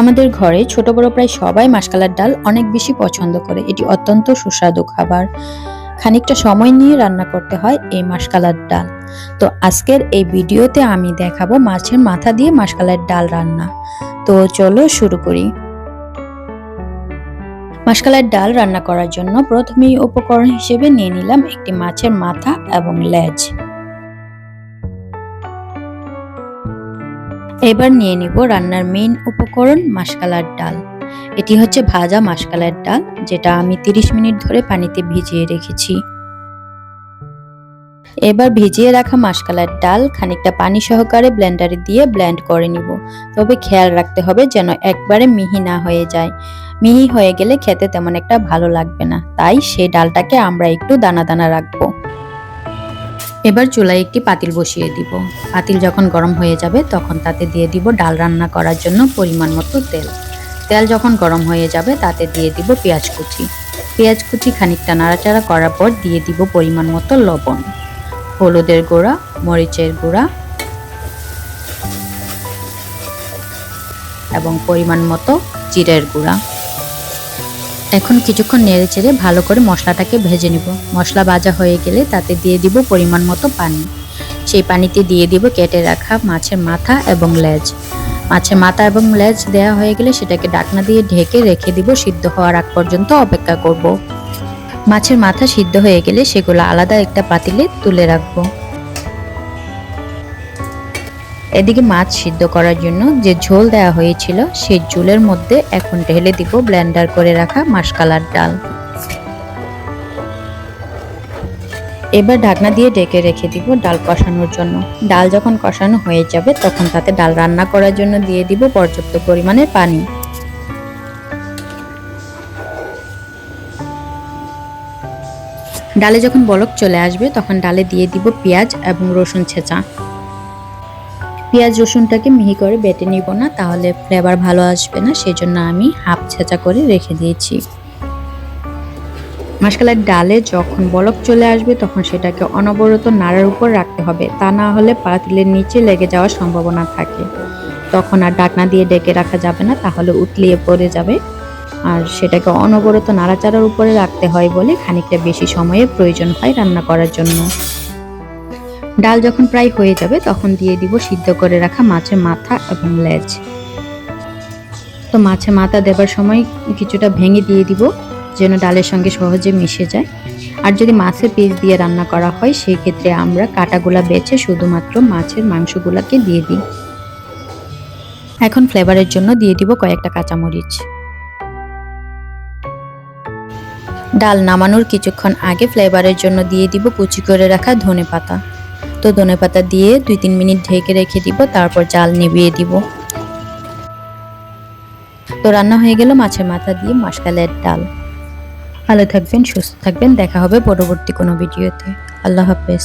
আমাদের ঘরে ছোট বড় প্রায় সবাই মাসকালার ডাল অনেক বেশি পছন্দ করে। এটি অত্যন্ত সুস্বাদু খাবার। খানিকটা সময় নিয়ে রান্না করতে হয় এই মাসকালার ডাল। তো আজকের এই ভিডিওতে আমি দেখাবো মাছের মাথা দিয়ে মাসকালার ডাল রান্না। তো চলো শুরু করি। মাসকালার ডাল রান্না করার জন্য প্রথমেই উপকরণ হিসেবে নিয়ে নিলাম একটি মাছের মাথা এবং লেজ। এবার নিয়ে নিব রান্নার মেইন উপকরণ মাসকালার ডাল। এটি হচ্ছে ভাজা মাসকালার ডাল, যেটা আমি 30 মিনিট ধরে পানিতে ভিজিয়ে রেখেছি। এবার ভিজিয়ে রাখা মাসকালার ডাল খানিকটা পানি সহকারে ব্লেন্ডারে দিয়ে ব্লেন্ড করে নিব। তবে খেয়াল রাখতে হবে যেন একবারে মিহি না হয়ে যায়। মিহি হয়ে গেলে খেতে তেমন একটা ভালো লাগবে না। তাই সেই ডালটাকে আমরা একটু দানা দানা রাখব। এবার চুলায় একটি পাতিল বসিয়ে দিব। পাতিল যখন গরম হয়ে যাবে, তখন তাতে দিয়ে দিব ডাল রান্না করার জন্য পরিমাণ মতো তেল। তেল যখন গরম হয়ে যাবে, তাতে দিয়ে দিব পেঁয়াজ কুচি। পেঁয়াজ কুচি খানিকটা নাড়াচাড়া করার পর দিয়ে দিব পরিমাণ মতো লবণ। হলুদের গুঁড়া, মরিচের গুঁড়া এবং পরিমাণ মতো জিরের গুঁড়া। এখন কিছুক্ষণ নেড়ে চেড়ে ভালো করে মশলাটাকে ভেজে নেব। মশলা ভাজা হয়ে গেলে তাতে দিয়ে দিব পরিমাণ মতো পানি। সেই পানিতে দিয়ে দিব কেটে রাখা মাছের মাথা এবং লেজ। মাছের মাথা এবং লেজ দেওয়া হয়ে গেলে সেটাকে ডাকনা দিয়ে ঢেকে রেখে দিব, সিদ্ধ হওয়ার আগ পর্যন্ত অপেক্ষা করব। মাছের মাথা সিদ্ধ হয়ে গেলে সেগুলো আলাদা একটা পাতিলে তুলে রাখব। এদিকে মাছ সিদ্ধ করার জন্য যে ঝোল দেওয়া হয়েছিল সেই ঝোলের মধ্যে এখন ঢেলে দিব ব্লেন্ডার করে রাখা মাসকালার ডাল। এবার ঢাকনা দিয়ে ডেকে রেখে দিব ডাল কষানোর জন্য। ডাল যখন কষানো হয়ে যাবে, তখন তাতে ডাল রান্না করার জন্য দিয়ে দিব পর্যাপ্ত পরিমাণে পানি। ডালে যখন বলক চলে আসবে, তখন ডালে দিয়ে দিব পেঁয়াজ এবং রসুন ছেঁচা। পেঁয়াজ রসুনটাকে মিহি করে বেটে নিব না, তাহলে ফ্লেভার ভালো আসবে না, সেজন্য আমি হাফ ছেঁচা করে রেখে দিয়েছি। মাসকালার ডালে যখন বলক চলে আসবে, তখন সেটাকে অনবরত নাড়ার উপর রাখতে হবে। তা না হলে পাতিলের নিচে লেগে যাওয়ার সম্ভাবনা থাকে। তখন আর ডাকনা দিয়ে ডেকে রাখা যাবে না, তাহলে উতলিয়ে পড়ে যাবে। আর সেটাকে অনবরত নাড়াচাড়ার উপরে রাখতে হয় বলে খানিকটা বেশি সময়ের প্রয়োজন হয় রান্না করার জন্য। ডাল যখন প্রায় হয়ে যাবে, তখন দিয়ে দিব সিদ্ধ করে রাখা মাছের মাথা এবং লেজ। তো মাছের মাথা দেবার সময় কিছুটা ভেঙে দিয়ে দিব, যেন ডালের সঙ্গে সহজে মিশে যায়। আর যদি মাছের পিস দিয়ে রান্না করা হয় সেই ক্ষেত্রে আমরা কাটাগুলা বেছে শুধুমাত্র মাছের মাংসগুলাকে দিয়ে দিই। এখন ফ্লেভারের জন্য দিয়ে দিব কয়েকটা কাঁচামরিচ। ডাল নামানোর কিছুক্ষণ আগে ফ্লেভারের জন্য দিয়ে দিব কুচি করে রাখা ধনে পাতা তো ধনে পাতা দিয়ে দুই তিন মিনিট ঢেকে রেখে দিব, তারপর জাল নিভিয়ে দিব। তো রান্না হয়ে গেল মাছের মাথা দিয়ে মাসকালের ডাল। ভালো থাকবেন, সুস্থ থাকবেন, দেখা হবে পরবর্তী কোনো ভিডিওতে। আল্লাহ হাফেজ।